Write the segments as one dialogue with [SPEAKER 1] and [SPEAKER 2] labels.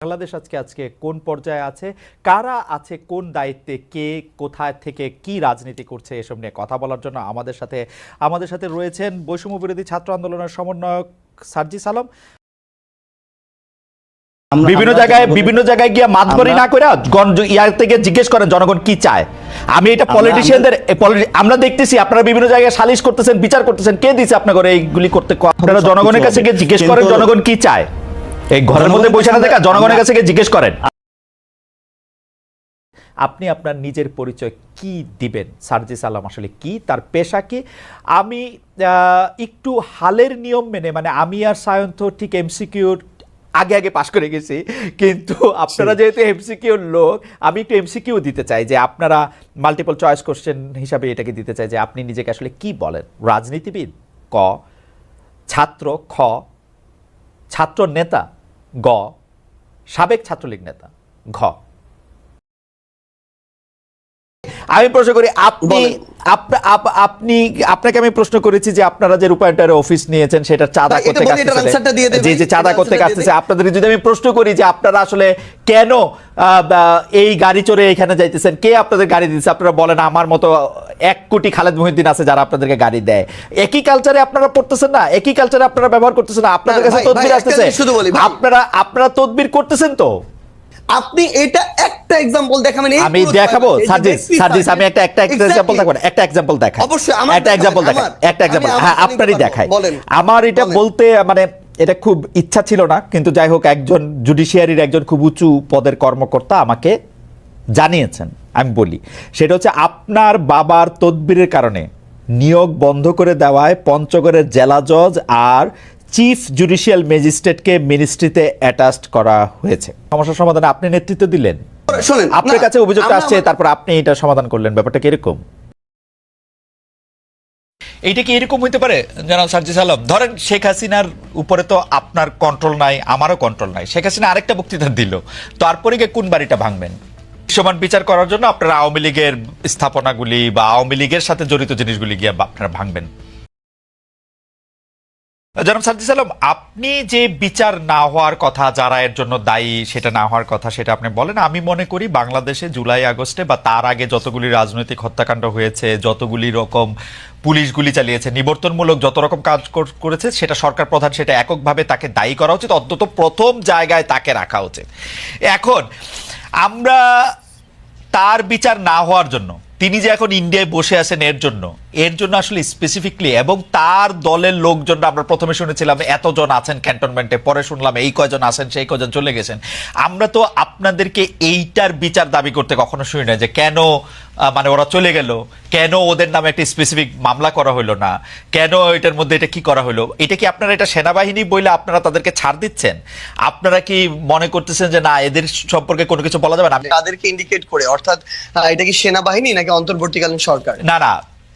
[SPEAKER 1] বাংলাদেশ আজকে আজকে কোন পর্যায়ে আছে? কারা আছে কোন দায়িত্বে কে কোথায় থেকে কি রাজনীতি করছে এসব নিয়ে কথা বলার জন্য আমাদের সাথে আমাদের সাথে রয়েছেন বৈষম্য বিরোধী ছাত্র আন্দোলনের সমন্বয়ক সার্জিস আলম বিভিন্ন জায়গায় বিভিন্ন জায়গায় গিয়ে মাতবরি না করে ইয়ার থেকে জিজ্ঞেস করেন জনগণ কি চায়। আমি এটা পলিটিশিয়ানদের আমরা দেখতেছি আপনারা বিভিন্ন জায়গায় সালিশ করতেছেন বিচার করতেছেন কে দিছে আপনাকে এইগুলি করতে আপনারা জনগণের কাছে গিয়ে জিজ্ঞেস করেন জনগণ কি চায়। এই ঘরের মধ্যে বসে না দেখা জনগণের কাছে গিয়ে জিজ্ঞেস করেন। আপনি আপনার নিজের পরিচয় কি দিবেন? সার্জিস আলম আসলে কি? তার পেশা কি? আমি একটু হালের নিয়ম মেনে মানে আমি আর সায়ন্ত ঠিক এমসিকিউর আগে আগে পাশ করে গেছি। কিন্তু আপনারা যেহেতু এমসিকিউর লোক আমি একটু এমসিকিউ দিতে চাই যে আপনারা মাল্টিপল চয়েস কোশ্চেন হিসাবে এটাকে দিতে চাই যে আপনি নিজেকে আসলে কি বলেন? রাজনীতিবিদ ক ছাত্র খ ছাত্র নেতা গ সাবেক ছাত্রলীগ নেতা। ঘ। আমি প্রশ্ন করি আপনি আপনি আপনাকে আমি প্রশ্ন করেছি যে আপনারা যে রূপায়ণটার অফিস নিয়েছেন সেটা চাঁদা করতে। যে যে চাঁদা করতে আসতেছে আপনাদের যদি আমি প্রশ্ন করি যে আপনারা আসলে কেন এই গাড়ি চড়ে এখানে যাইতেছেন? কে আপনাদের গাড়ি দিচ্ছে আপনারা বলেন আমার মতো এক কোটি খালেদ মহিউদ্দিন আছে যারা আপনাদেরকে গাড়ি দেয়। একই কালচারে আপনারা পড়তেছেন না? একই কালচারে আপনারা ব্যবহার করতেছেন না? আপনাদের কাছে তদবির আসতেছে। আপনারা আপনারা তদবির করতেছেন তো?
[SPEAKER 2] আপনি এটা একটা এক্সাম্পল দেখাবেন
[SPEAKER 1] আমি দেখাবো
[SPEAKER 2] ব্যক্তি
[SPEAKER 1] সার্জিস আমি একটা একটা. এক্সাম্পল দেখাবো একটা এক্সাম্পল দেখা
[SPEAKER 2] অবশ্যই, আমার
[SPEAKER 1] একটা এক্সাম্পল দেখা একটা এক্সাম্পল হ্যাঁ আপনারই। দেখাই। আমার এটা বলতে মানে এটা খুব ইচ্ছা ছিল না কিন্তু যাই হোক একজন জুডিশিয়ারির একজন খুব উঁচু পদের কর্মকর্তা আমাকে জানিয়েছেন আমি বলি। সেটা হচ্ছে আপনার বাবার তদবিরের কারণে নিয়োগ বন্ধ করে দেওয়ায় পঞ্চগড়ের জেলা জজ আর চিফ জুডিশিয়াল ম্যাজিস্ট্রেটকে মিনিস্ট্রিতে অ্যাটাচড করা হয়েছে। সমস্যার সমাধানে আপনি নেতৃত্ব দিলেন।
[SPEAKER 2] শোনেন
[SPEAKER 1] আপনার কাছে অভিযোগটা আসছে তারপর আপনি এটা সমাধান করলেন ব্যাপারটা কীরকম? এইটা কি এরকম হইতে পারে জনাব সার্জিস আলম? ধরেন শেখ হাসিনার উপরে তো আপনার কন্ট্রোল নাই আমারও কন্ট্রোল নাই। শেখ হাসিনা আরেকটা বক্তৃতা দিল তারপরে গিয়ে কোন বাড়িটা ভাঙবেন? সমান বিচার করার জন্য আপনারা আওয়ামী লীগের স্থাপনাগুলি বা আওয়ামী লীগের সাথে জড়িত জিনিসগুলি গিয়ে আপনারা ভাঙবেন। জনাব সার্জিস আলম আপনি যে বিচার না হওয়ার কথা, যারা এর জন্য দায়ী সেটা না হওয়ার কথা সেটা আপনি বলেন। আমি মনে করি বাংলাদেশে জুলাই আগস্টে বা তার আগে যতগুলি রাজনৈতিক হত্যাকাণ্ড হয়েছে, যতগুলি রকম পুলিশ গুলি চালিয়েছে, নিবর্তনমূলক যত রকম কাজ করেছে, সেটা সরকার প্রধান সেটা এককভাবে তাকে দায়ী করা উচিত, অন্তত প্রথম জায়গায় তাকে রাখা উচিত। এখন, আমরা তার বিচার না হওয়ার জন্য, তিনি যে এখন ইন্ডিয়ায় বসে আছেন এর জন্য এর জন্য আসলে স্পেসিফিকলি এবং তার দলের লোকজন আমরা প্রথমে শুনেছিলাম এতজন আছেন ক্যান্টনমেন্টে পরে শুনলাম এই কয়জন আছেন সেই কয়জন চলে গেছেন। আমরা তো আপনাদেরকে এইটার বিচার দাবি করতে কখনো শুনি না যে কেন মানে ওরা চলে গেল কেন ওদের নামে একটা স্পেসিফিক মামলা করা হলো না কেন এটার মধ্যে এটা কি করা হলো? এটা কি আপনারা এটা সেনাবাহিনী বইলে আপনারা তাদেরকে ছাড় দিচ্ছেন? আপনারা কি মনে করতেছেন যে না এদের সম্পর্কে কোনো কিছু বলা যাবে না?
[SPEAKER 2] তাদেরকে ইন্ডিকেট করে অর্থাৎ এটা কি সেনাবাহিনী নাকি অন্তর্বর্তীকালীন সরকার?
[SPEAKER 1] না না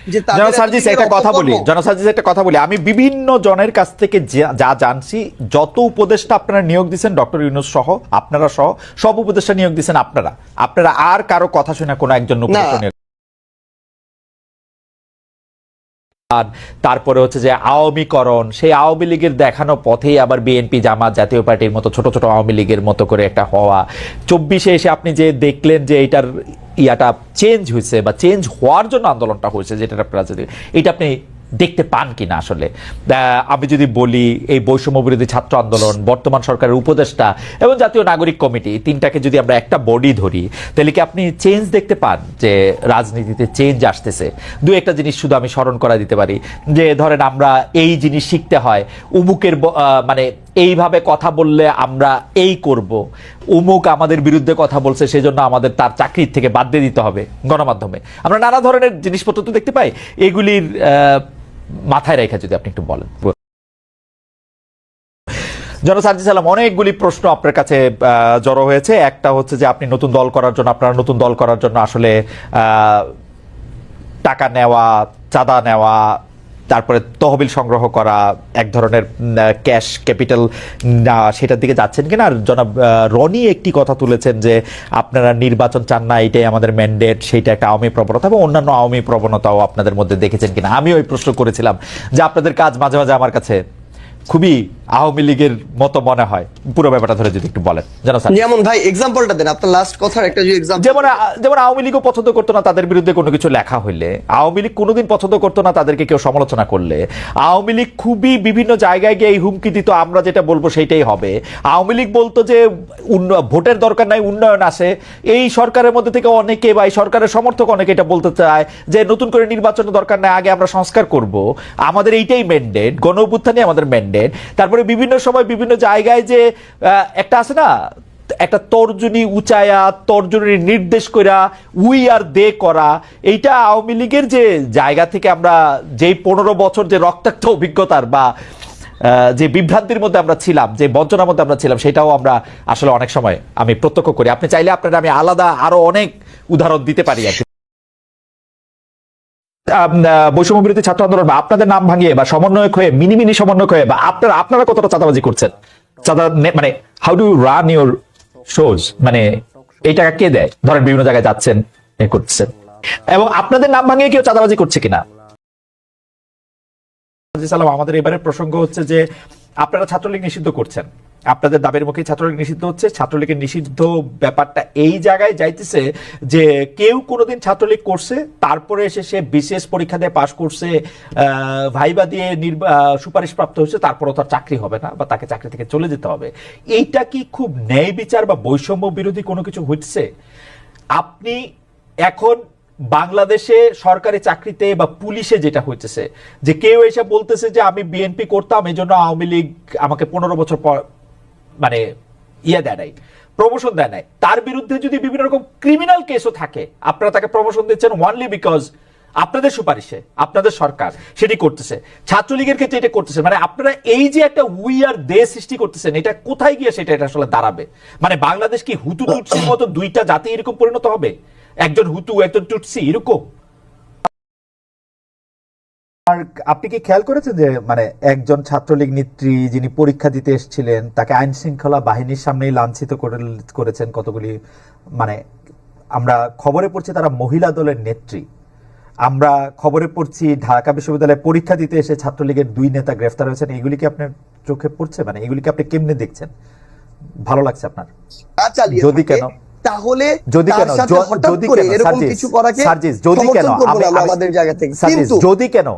[SPEAKER 2] আহ, দেখ- যে তাদের
[SPEAKER 1] জনাব সার্জিস
[SPEAKER 2] এতদিনের
[SPEAKER 1] একটা কথা বলি।
[SPEAKER 2] অপকর্ম-
[SPEAKER 1] জনাব সার্জিস একটা কথা বলি। আমি বিভিন্ন জনের কাছ থেকে যা- যা জানছি যত উপদেষ্টা আপনারা নিয়োগ দিচ্ছেন ডক্টর ইউনুস সহ আপনারা সহ সব উপদেষ্টা নিয়োগ দিচ্ছেন আপনারা। আপনারা আর কারও কথা শুনে কোনো একজন উপদেষ্টা আর তারপরে হচ্ছে যে আওয়ামীকরণ সেই আওয়ামী লীগের দেখানো পথেই আবার বিএনপি জামাত জাতীয় পার্টির মতো ছোট ছোট আওয়ামী লীগের মতো করে একটা হওয়া। চব্বিশে এসে আপনি যে দেখলেন যে এটার ইয়াটা চেঞ্জ হয়েছে বা চেঞ্জ হওয়ার জন্য আন্দোলনটা হয়েছে, যেটা আপনারা এটা আপনি দেখতে পান কিনা আসলে? আমি যদি বলি, এই বৈষম্য বিরোধী ছাত্র আন্দোলন, বর্তমান সরকারের উপদেষ্টা এবং জাতীয় নাগরিক কমিটি তিনটাকে যদি আমরা একটা বডি ধরি, তাহলে কি আপনি চেঞ্জ দেখতে পান যে রাজনীতিতে চেঞ্জ আসতেছে? দু একটা জিনিস শুধু আমি স্মরণ করা দিতে পারি। যে ধরেন আমরা এই জিনিস শিখতে হয়, উমুকের মানে এইভাবে কথা বললে আমরা এই করব। উমুক আমাদের বিরুদ্ধে কথা বলছে, সেজন্য আমাদের তার চাকরির থেকে বাদ দিয়ে দিতে হবে গণমাধ্যমে। আমরা নানা ধরনের জিনিসপত্র তো দেখতে পাই, এগুলির মাথায় রেখে যদি আপনি একটু বলেন। জনসার্জি সালাম অনেকগুলি প্রশ্ন আপনার কাছে জড়ো হয়েছে। একটা হচ্ছে যে আপনি নতুন দল করার জন্য, আপনারা নতুন দল করার জন্য আসলে টাকা নেওয়া, চাঁদা নেওয়া তারপরে তহবিল সংগ্রহ করা, এক ধরনের ক্যাশ ক্যাপিটাল সেটার দিকে যাচ্ছেন কিনা? আর জনাব রনি একটি কথা তুলেছেন যে আপনারা নির্বাচন চান না, এটাই আমাদের ম্যান্ডেট সেইটা একটা আওয়ামী প্রবণতা এবং অন্যান্য আওয়ামী প্রবণতাও আপনাদের মধ্যে দেখেছেন কিনা? আমি ওই প্রশ্ন করেছিলাম যে আপনাদের কাজ মাঝে মাঝে আমার কাছে খুবই আওয়ামী লীগের মতো মনে হয়। পুরো ব্যাপারটা ধরে যদি একটু বলেন। জানো স্যার।
[SPEAKER 2] যেমন ভাই এক্সাম্পলটা দেন আপনার লাস্ট কথার একটা যে এক্সাম্পল
[SPEAKER 1] যেমন যেমন আওয়ামী লীগও পছন্দ করতো না তাদের বিরুদ্ধে কোনো কিছু লেখা হইলে আওয়ামী লীগ কোনোদিন পছন্দ করতো না তাদেরকে কেউ সমালোচনা করলে। আওয়ামী লীগ খুবই বিভিন্ন জায়গায় গিয়ে এই হুমকি দিত আমরা যেটা বলব সেটাই হবে। আওয়ামী লীগ বলতো যে ভোটের দরকার নাই উন্নয়ন আসে এই সরকারের মধ্যে থেকে অনেকে বা এই সরকারের সমর্থক অনেকে এটা বলতে চায় যে নতুন করে নির্বাচনের দরকার নাই আগে আমরা সংস্কার করব। আমাদের এইটাই ম্যান্ডেট গণ আমাদের ম্যান্ডেট তারপরে বিভিন্ন সময় বিভিন্ন জায়গায় যে একটা আছে না, একটা তর্জনী উচায়া, তর্জনীর নির্দেশ করা উই আর দে করা, এইটা আওয়ামী লীগের যে জায়গা থেকে আমরা যেই পনেরো বছর যে রক্তাক্ত অভিজ্ঞতার বা যে বিভ্রান্তির মধ্যে আমরা ছিলাম, যে বঞ্চনার মধ্যে আমরা ছিলাম, সেটাও আমরা আসলে অনেক সময় আমি প্রত্যক্ষ করি। আপনি চাইলে আপনার আমি আলাদা আরও অনেক উদাহরণ দিতে পারি আর বৈষম্য বিরোধী ছাত্র আন্দোলন বা আপনাদের নাম ভাঙিয়ে বা সমন্বয়ক হয়ে, মিনি মিনি সমন্বয়ক হয়ে বা আপনারা আপনারা কতটা চাঁদাবাজি করছেন? চাঁদা মানে how do run your shows মানে এই টাকা কে দেয়? ধরেন বিভিন্ন জায়গায় যাচ্ছেন, এ করছেন। এবং আপনাদের নাম ভাঙিয়ে কেউ চাঁদাবাজি করছে কিনা? আমাদের এবারে প্রসঙ্গ হচ্ছে যে, আপনারা ছাত্রলীগ নিষিদ্ধ করছেন। আপনাদের দাবির মুখে ছাত্রলীগ নিষিদ্ধ হচ্ছে। ছাত্রলীগের নিষিদ্ধ ব্যাপারটা এই জায়গায় যাইতেছে যে কেউ কোনোদিন ছাত্রলীগ করছে, তারপরে এসে সে বিশেষ পরীক্ষা দিয়ে পাশ করছে ভাইবা দিয়ে সুপারিশ প্রাপ্ত হচ্ছে, তারপরও তার চাকরি হবে না বা তাকে চাকরি থেকে চলে যেতে হবে। এইটা কি খুব ন্যায় বিচার বা বৈষম্য বিরোধী কোনো কিছু হচ্ছে আপনি এখন বাংলাদেশে সরকারি চাকরিতে বা পুলিশে যেটা হইতেছে, যে কেউ এসে বলতেছে যে আমি বিএনপি করতাম এই জন্য আওয়ামী লীগ আমাকে পনেরো বছর পর মানে ইয়ে দেয় নাই প্রমোশন দেয় নাই। তার বিরুদ্ধে যদি বিভিন্ন রকম ক্রিমিনাল কেসও থাকে, আপনারা তাকে প্রমোশন দিচ্ছেন ওয়ানলি বিকজ আপনাদের সুপারিশে, আপনাদের সরকার সেটি করতেছে। ছাত্রলীগের ক্ষেত্রে এটা করতেছে। মানে আপনারা এই যে একটা উই আর দেশ সৃষ্টি করতেছেন, এটা কোথায় গিয়ে সেটা এটা আসলে দাঁড়াবে? মানে বাংলাদেশ কি হুতু টুটসির মতো দুইটা জাতি এরকম পরিণত হবে? একজন হুতু, একজন টুটসি, এরকম? আর আপনি কি খেয়াল করেছেন যে মানে একজন ছাত্রলীগ নেত্রী যিনি পরীক্ষা দিতে এসেছিলেন তাকে আইন শৃঙ্খলা বাহিনীর সামনেই লাঞ্ছিত করেছেন কতগুলি মানে আমরা খবরে পড়ছি তারা মহিলা দলের নেত্রী। আমরা খবরে পড়ছি ঢাকা বিশ্ববিদ্যালয়ে পরীক্ষা দিতে এসে ছাত্রলীগের দুই নেতা গ্রেফতার হয়েছেন। এগুলি কি আপনার চোখে পড়ছে? মানে এগুলিকে আপনি কেমনে দেখছেন? ভালো লাগছে আপনার? যদি কেন?
[SPEAKER 2] তাহলে
[SPEAKER 1] যদি কেন? যদি কেন?
[SPEAKER 2] এরকম কিছু করাকে
[SPEAKER 1] যদি কেন?
[SPEAKER 2] আমাদের জায়গা থেকে। কিন্তু
[SPEAKER 1] যদি কেন?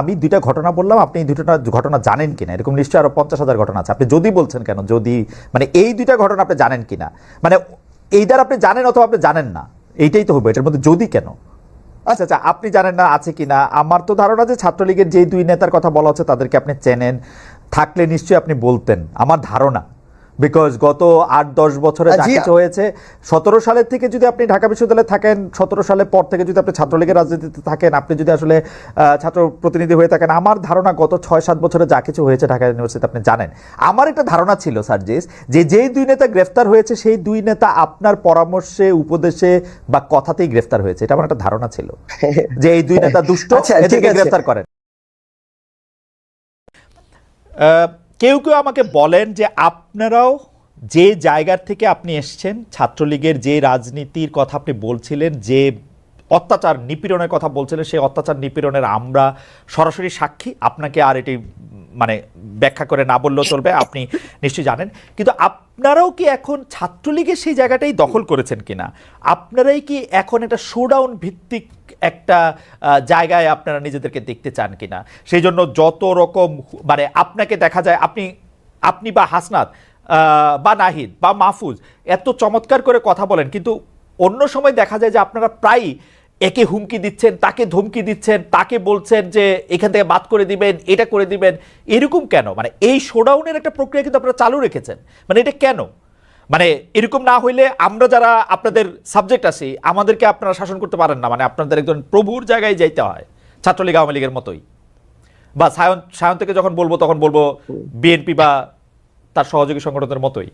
[SPEAKER 1] আমি দুইটা ঘটনা বললাম আপনি এই দুইটা ঘটনা জানেন কিনা? এরকম নিশ্চয়ই আরও পঞ্চাশ হাজার ঘটনা আছে। আপনি যদি বলছেন কেন? যদি মানে এই দুইটা ঘটনা আপনি জানেন কিনা? মানে এইটার আপনি জানেন অথবা আপনি জানেন না। এইটাই তো হবে এটার মধ্যে যদি কেন? আচ্ছা আচ্ছা আপনি জানেন না আছে কিনা? আমার তো ধারণা যে ছাত্রলীগের যে দুই নেতার কথা বলা হচ্ছে তাদেরকে আপনি চেনেন। থাকলে নিশ্চয়ই আপনি বলতেন। আমার ধারণা। বিকজ গত আট দশ বছরে যা কিছু হয়েছে সতেরো সালের থেকে যদি আপনি ঢাকা বিশ্ববিদ্যালয়ে থাকেন সতেরো সালের পর থেকে যদি আপনি ছাত্রলীগের রাজনীতিতে থাকেন আপনি যদি আসলে ছাত্র প্রতিনিধি হয়ে থাকেন আমার ধারণা গত ছয় সাত বছরে যা কিছু হয়েছে ঢাকা ইউনিভার্সিটিতে আপনি জানেন। আমার একটা ধারণা ছিল সার্জিস যে যেই দুই নেতা গ্রেফতার হয়েছে সেই দুই নেতা আপনার পরামর্শে উপদেশে বা কথাতেই গ্রেফতার হয়েছে। এটা আমার একটা ধারণা ছিল যে এই দুই নেতা দুষ্ট
[SPEAKER 2] আচ্ছা,
[SPEAKER 1] এদেরকে গ্রেফতার করেন। আহ, কেউ কেউ আমাকে বলেন যে আপনারাও যে জায়গার থেকে আপনি এসছেন, ছাত্রলীগের যে রাজনীতির কথা আপনি বলছিলেন, যে অত্যাচার নিপীড়নের কথা বলছিলেন, সেই অত্যাচার নিপীড়নের আমরা সরাসরি সাক্ষী। আপনাকে আর এটি মানে ব্যাখ্যা করে না বললেও চলবে, আপনি নিশ্চয়ই জানেন। কিন্তু আপনারাও কি এখন ছাত্রলীগের সেই জায়গাটাই দখল করেছেন কিনা? আপনারাই কি এখন একটা শোডাউন ভিত্তিক একটা জায়গায় আপনারা নিজেদেরকে দেখতে চান কিনা? সেই জন্য যত রকম মানে আপনাকে দেখা যায়, আপনি আপনি বা হাসনাত বা নাহিদ, বা মাহফুজ, এত চমৎকার করে কথা বলেন, কিন্তু অন্য সময় দেখা যায় যে আপনারা প্রায়ই একে হুমকি দিচ্ছেন, তাকে ধমকি দিচ্ছেন, তাকে বলছেন যে এখান থেকে বাদ করে দিবেন, এটা করে দিবেন। এরকম কেন? মানে এই শোডাউনের একটা প্রক্রিয়া কিন্তু আপনারা চালু রেখেছেন। মানে এটা কেন? মানে এরকম না হইলে আমরা যারা আপনাদের সাবজেক্ট আছি, আমাদেরকে আপনারা শাসন করতে পারেন না। মানে আপনাদের একজন প্রভুর জায়গায় যাইতে হয়, ছাত্রলীগ আওয়ামী লীগের মতোই। বা সায়ন সায়ন থেকে যখন বলব, তখন বলব বিএনপি বা তার সহযোগী সংগঠনের মতোই।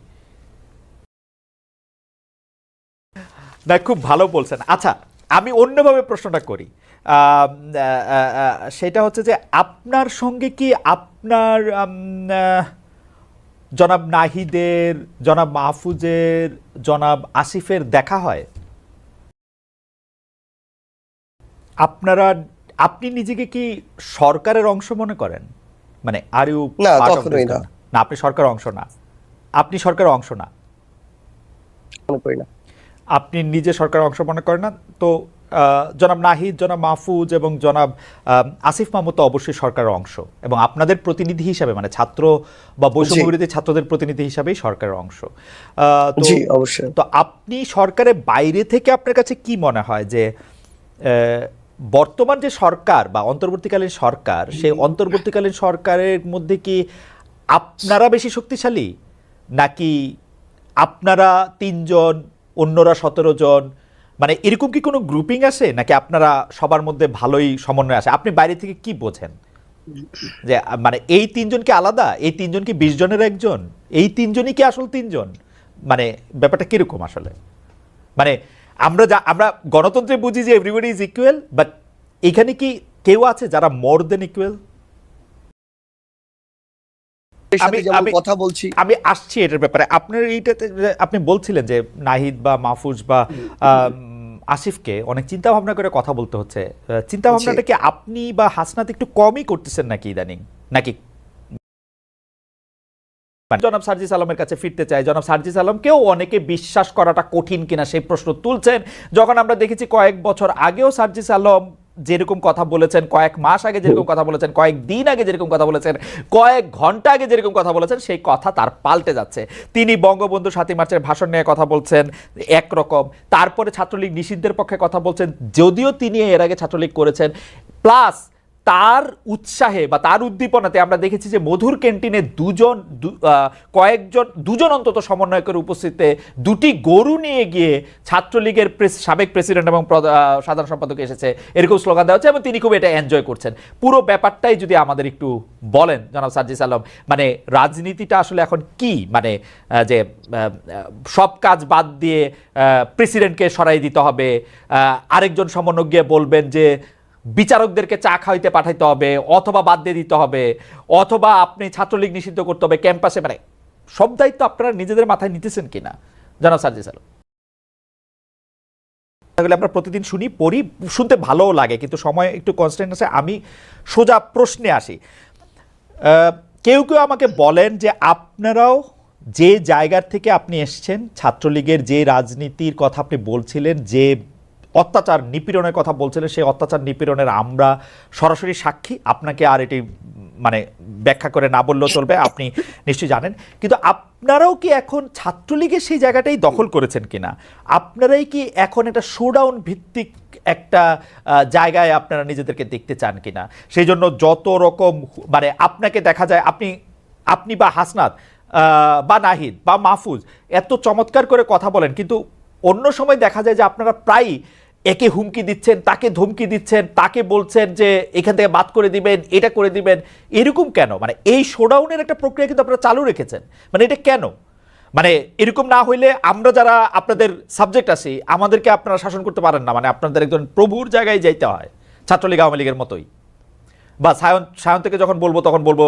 [SPEAKER 1] না, খুব ভালো বলছেন। আচ্ছা আমি অন্যভাবে প্রশ্নটা করি। সেটা হচ্ছে যে আপনার সঙ্গে কি আপনার জনাব নাহিদের জনাব মাহফুজের জনাব আসিফের দেখা হয়? আপনারা আপনি নিজেকে কি সরকারের অংশ মনে করেন? মানে আর ইউ
[SPEAKER 2] না, কখনোই না।
[SPEAKER 1] না আপনি সরকারের অংশ না। আপনি সরকারের অংশ না।
[SPEAKER 2] মনে করি না।
[SPEAKER 1] আপনি নিজে সরকারের অংশ মনে করেন না তো জনাব নাহিদ জনাব মাহফুজ এবং জনাব আসিফ মাহমুদ তো অবশ্যই সরকারের অংশ এবং আপনাদের প্রতিনিধি হিসাবে মানে ছাত্র বা বৈষম্য। বিরোধী ছাত্রদের প্রতিনিধি হিসাবেই সরকারের অংশ। তো
[SPEAKER 2] অবশ্যই।
[SPEAKER 1] তো আপনি সরকারের বাইরে থেকে আপনার কাছে কি মনে হয় যে বর্তমান যে সরকার বা অন্তর্বর্তীকালীন সরকার সেই অন্তর্বর্তীকালীন সরকারের মধ্যে কি আপনারা বেশি শক্তিশালী? নাকি আপনারা তিনজন অন্যরা সতেরো জন মানে এরকম কি কোনো গ্রুপিং আছে? নাকি আপনারা সবার মধ্যে ভালোই সমন্বয় আসে আপনি বাইরে থেকে কি বোঝেন? যে মানে এই তিনজন কি আলাদা, এই তিনজন কি বিশ জনের একজন, এই তিনজনই কি আসল তিনজন? মানে ব্যাপারটা কীরকম আসলে? মানে আমরা যা, আমরা গণতন্ত্রে বুঝি যে এভরিবডি ইজ ইকুয়াল বাট এখানে কি কেউ আছে যারা মোর দেন ইকুয়াল আমি- আমি-
[SPEAKER 2] কথা বলছি।
[SPEAKER 1] আমি আসছি এটার ব্যাপারে। আপনার এইটাতে আপনি বলছিলেন যে নাহিদ বা মাহফুজ বা আসিফকে অনেক চিন্তা ভাবনা করে কথা বলতে হচ্ছে। চিন্তা ভাবনাটা কি আপনি বা হাসনাত একটু কমই করতেছেন নাকি ইদানিং? নাকি? মানে জনাব সার্জিস আলমের কাছে ফিরতে চাই। জনাব সার্জিস আলমকেও অনেকে বিশ্বাস করাটা কঠিন কিনা সেই প্রশ্ন তুলছেন। যখন আমরা দেখেছি কয়েক বছর আগেও সার্জিস আলম যেরকম কথা বলেছেন, কয়েক মাস আগে যেরকম কথা বলেছেন, কয়েক দিন আগে যেরকম কথা বলেছেন, কয়েক ঘণ্টা আগে যেরকম কথা বলেছেন, সেই কথা তার পাল্টে যাচ্ছে। তিনি বঙ্গবন্ধু সাতই মার্চের ভাষণ নিয়ে কথা বলছেন একরকম তারপরে ছাত্রলীগ নিষিদ্ধের পক্ষে কথা বলছেন, যদিও তিনি এর আগে ছাত্রলীগ করেছেন। প্লাস তার উৎসাহে বা তার উদ্দীপনাতে আমরা দেখেছি যে মধুর ক্যান্টিনে দুজন কয়েকজন, দুজন অন্তত সমন্বয়কের উপস্থিতিতে দুটি গরু নিয়ে গিয়ে ছাত্রলীগের প্রেস- সাবেক প্রেসিডেন্ট এবং সাধারণ সম্পাদক এসেছে, এরকম স্লোগান দেওয়া হচ্ছে এবং তিনি খুব এটা এনজয় করছেন। পুরো ব্যাপারটাই যদি আমাদের একটু বলেন, জনাব সার্জিস আলম মানে রাজনীতিটা আসলে এখন কি? মানে যে সব কাজ বাদ দিয়ে প্রেসিডেন্টকে সরাই দিতে হবে আরেকজন সমন্বয় গিয়ে বলবেন যে বিচারকদেরকে চা খাইতে পাঠাইতে হবে, অথবা বাদ দিয়ে দিতে হবে, অথবা আপনি ছাত্রলীগ নিষিদ্ধ করতে হবে, ক্যাম্পাসে মানে সব দায়িত্ব আপনারা নিজেদের মাথায় নিতেছেন কিনা? জানাব সার্জিস আলম। এগুলো আমরা প্রতিদিন শুনি, পড়ি, শুনতে ভালোও লাগে, কিন্তু সময় একটু কনস্ট্যান্ট আছে, আমি সোজা প্রশ্নে আসি। কেউ কেউ আমাকে বলেন যে আপনারাও যে জায়গার থেকে আপনি এসছেন, ছাত্রলীগের যে রাজনীতির কথা আপনি বলছিলেন, যে অত্যাচার নিপীড়নের কথা বলছিলেন সেই অত্যাচার নিপীড়নের আমরা সরাসরি সাক্ষী। আপনাকে আর এটি মানে ব্যাখ্যা করে না বললেও চলবে, আপনি নিশ্চয়ই জানেন। কিন্তু আপনারাও কি এখন ছাত্রলীগের সেই জায়গাটাই দখল করেছেন কিনা? আপনারাই কি এখন একটা শোডাউন ভিত্তিক একটা জায়গায় আপনারা নিজেদেরকে দেখতে চান কিনা? সেই জন্য যত রকম মানে আপনাকে দেখা যায়, আপনি আপনি বা হাসনাত বা নাহিদ, বা মাহফুজ, এত চমৎকার করে কথা বলেন, কিন্তু অন্য সময় দেখা যায় যে আপনারা প্রায়ই একে হুমকি দিচ্ছেন তাকে ধমকি দিচ্ছেন তাকে বলছেন যে এখান থেকে বাদ করে দিবেন এটা করে দিবেন। এরকম কেন? মানে এই শোডাউনের একটা প্রক্রিয়া কিন্তু আপনারা চালু রেখেছেন। মানে এটা কেন? মানে এরকম না হইলে আমরা যারা আপনাদের সাবজেক্ট আছি আমাদেরকে আপনারা শাসন করতে পারেন না। মানে আপনাদের একজন প্রভুর জায়গায় যাইতে হয় ছাত্রলীগ আওয়ামী লীগের মতোই। বা সায়ন সায়ন থেকে যখন বলব তখন বলব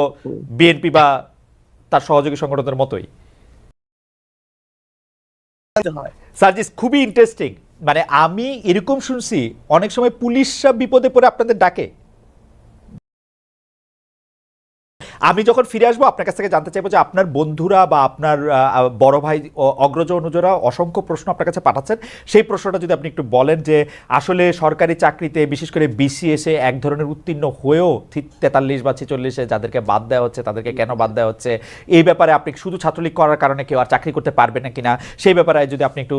[SPEAKER 1] বিএনপি বা তার সহযোগী সংগঠনের মতোই। সার্জিস খুবই ইন্টারেস্টিং মানে আমি এরকম শুনছি অনেক সময় পুলিশরা বিপদে পড়ে আপনাদের ডাকে। আমি যখন ফিরে আসব, আপনার কাছ থেকে জানতে চাইব যে আপনার বন্ধুরা বা আপনার বড় ভাই অগ্রজ অনুজরা অসংখ্য প্রশ্ন আপনার কাছে পাঠাচ্ছেন। সেই প্রশ্নটা যদি আপনি একটু বলেন যে, আসলে সরকারি চাকরিতে, বিশেষ করে বিসিএসে এক ধরনের উত্তীর্ণ হয়েও তেতাল্লিশ বা ছেচল্লিশে যাদেরকে বাদ দেওয়া হচ্ছে, তাদেরকে কেন বাদ দেওয়া হচ্ছে, এই ব্যাপারে আপনি শুধু ছাত্রলীগ করার কারণে কেউ আর চাকরি করতে পারবে না কিনা, সেই ব্যাপারে যদি আপনি একটু